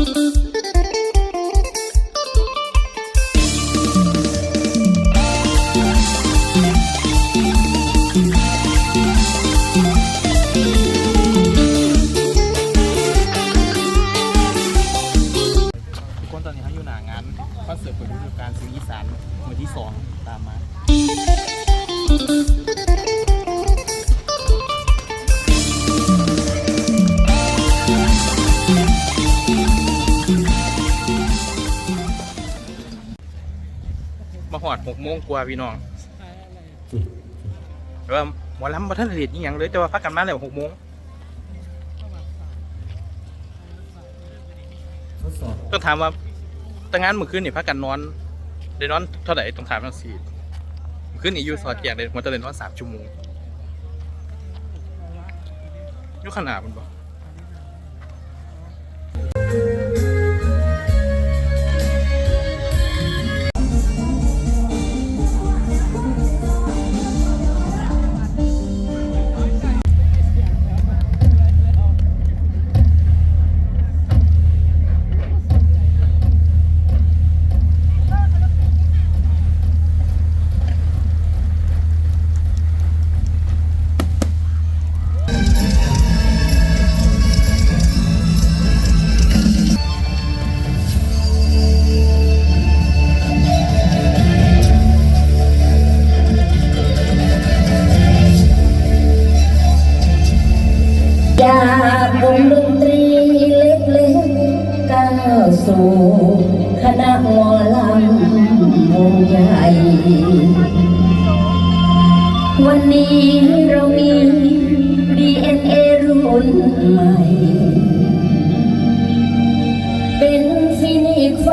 ทุก มาหอดหกโมงกว่าพี่น้องแต่ว่าหมอลำบัทันเรียดยังเลยแต่ว่าพักกันมาแล้วหกโมงทดสอบต้องถามว่าตั้งงานเมื่อคืนนี่พักกันนอนได้นอนเท่าไหร่ต้องถามทั้งสี่เมื่อคืนนี่อยู่สอดแจกเลยมันจะเลยนอนสามชั่วโมงอยุขนาดมันบอก สู่คณะหมอลำวงใหญ่วันนี้เรามี DNA รุ่นใหม่ เป็นฟินิกไฟ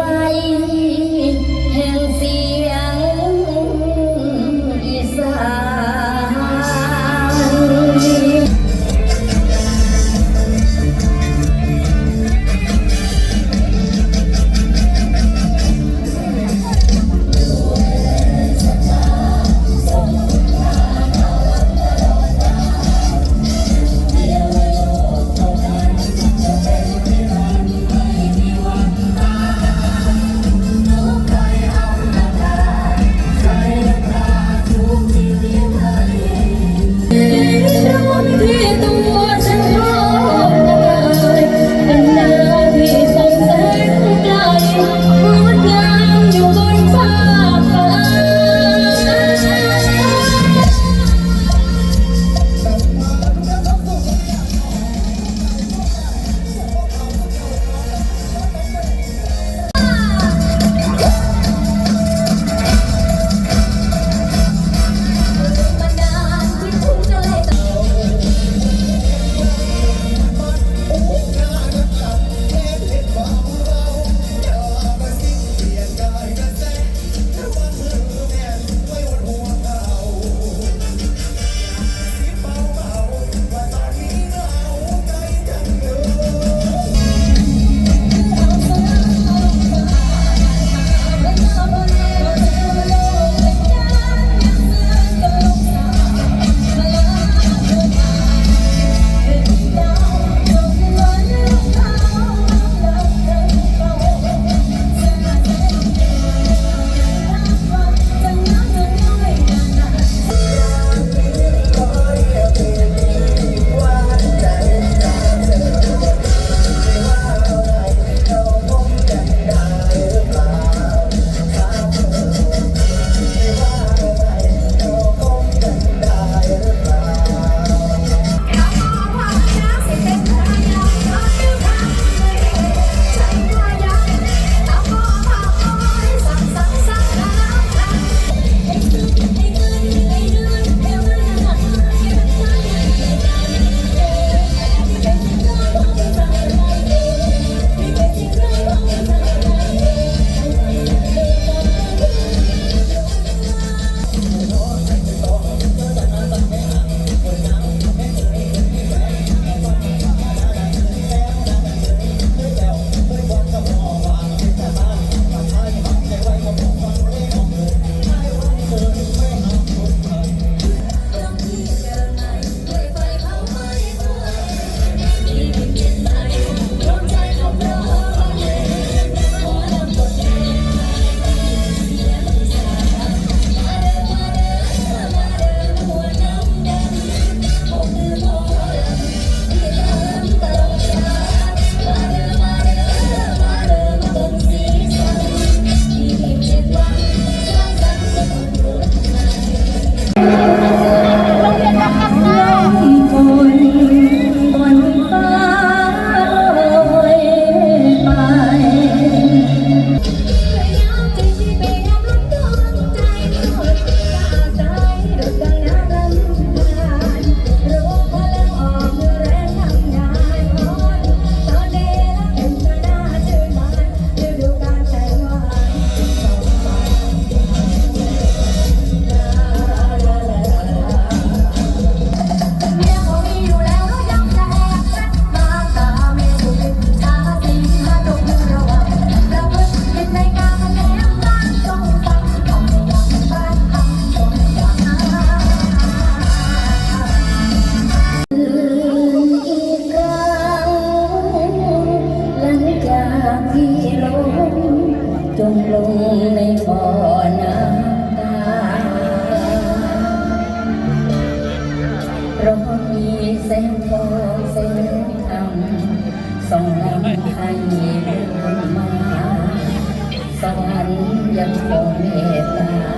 สวรรค์ยังคงเมตตา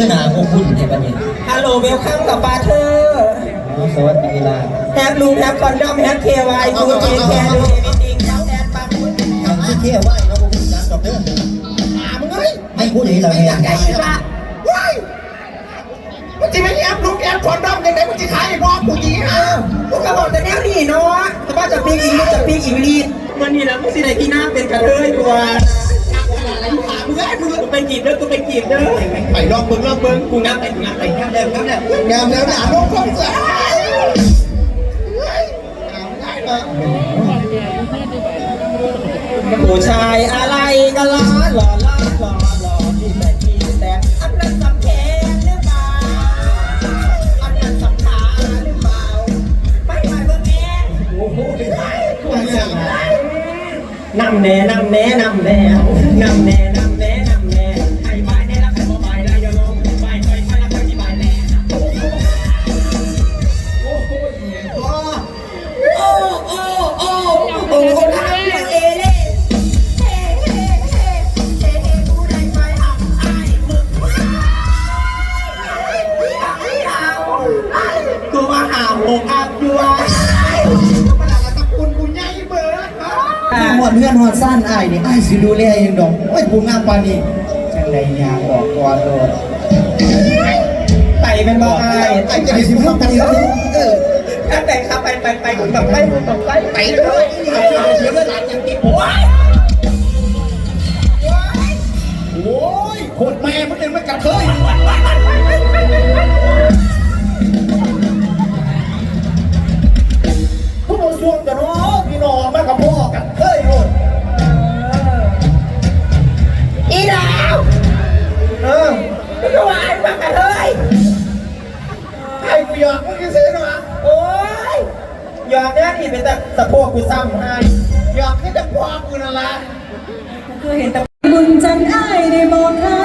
ส่น้อคือหน้าพวกคุณในบัดนี้ฮัลโหลเวลคัมกับปาเธอร์อ๋อสวัสดีล่ะแฮปลูแฮปคอนดอมแฮปเควายดูเจแคร์ดูเอวิติงเจ้าแฮปปาคุณยังสิเที่ยวไหวเนาะพวกคุณจักดอกเด้อถามมึงเฮ้ยให้ผู้ใดล่ะแม่อยากได้ยินปะว้ายมึงจะไม่แอปลูแอปคอนดอมยังไงมึงจะขายไอ้น้องกูจีอ้าวมึงก็บอกแต่แนวนี้เนาะแต่ว่าจะปีกอิงลิชจะปีกอิงลีดมันนี่แหละมึงสิไหนที่หน้าเป็นกระเทยตัวมึ จีบเด้อไปลองมึงลองมึงกูงับไปกูงับไปงับแล้วงับแล้วงามแล้วหนาลงคนสายผู้ชายอะไรก็ล้อหล่อล้อหล่อหล่อที่แต่ที่แต่อันนั้นสำคัญหรือเปล่าอันนั้นสำคัญหรือเปล่าไม่ไม่เบิ่งแม่โอ้โหคุณเสียนำแน่นำแน่นำแน่นำแน่นำแน่ นหอดซ่านอ้ายนี่อ้ายสิดูแลเองดอกโอ้ยผู้งามปานนี้จังไดยางออกก่อนโลดไต่เป็นบอกอะไรไอ้ายจะได้สิพูดกันเยอะเออถ้าแต่ขับไปไปไปคุณแบบไปคุณแบบไปไปเลยเสียเวลาจังกินโอ้ยโอ้ยโคตรแม่มันเองไม่กระเทยผู้บ่ส่วนกันเนาะ ดาวเออไม่ก็ว่าไอ้บังกันเลยไอ้กูอยากมึงจะซื้อหน่อยโอ้ยหยอกเนี่ยนี่เป็นแต่สะโพกกูซ้ำให้อยากให้จะพ่อกูนั่นละกูเคยเห็นแต่บุญจันทร์อ้ายได้บอกข้า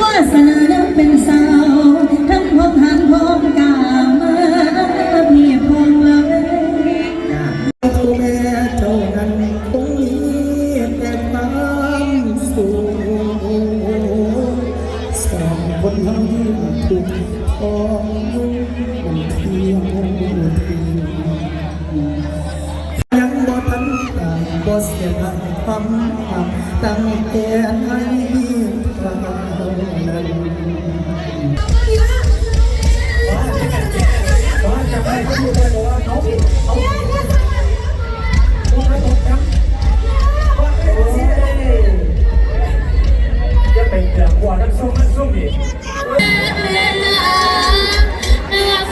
ว่าสนานั้นเป็นสาว ทั้งพองหันพองกาม เสียดายความหักตั้งแต่ให้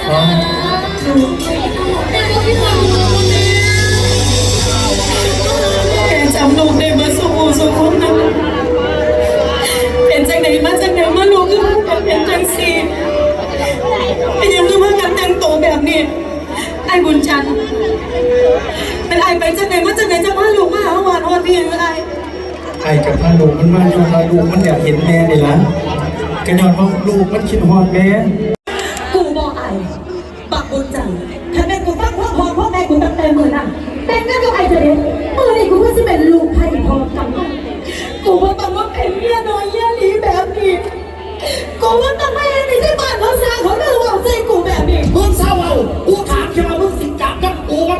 เรานั้น แก โซ่นั้นเป็นจังไหนมาจังไหนมาลูกคือเป็นจังสีเป็นยังคือว่ากันแต่งตัวแบบนี้ไอ้บุญจันทร์เป็นไอ้ไปจังไหนมาจังไหนจะมาลูกมาหาหวานหวานพี่หรือไอ้ไอ้กับพาลูกมันมาอยู่พาลูกมันอยากเห็นแม่นี่ละก็ย้อนว่าลูกมันคิดฮอดแม่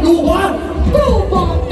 ลูกวะกูบอก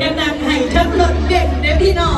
กันนางให้ทั้งรถเด็กเด้พี่น้อง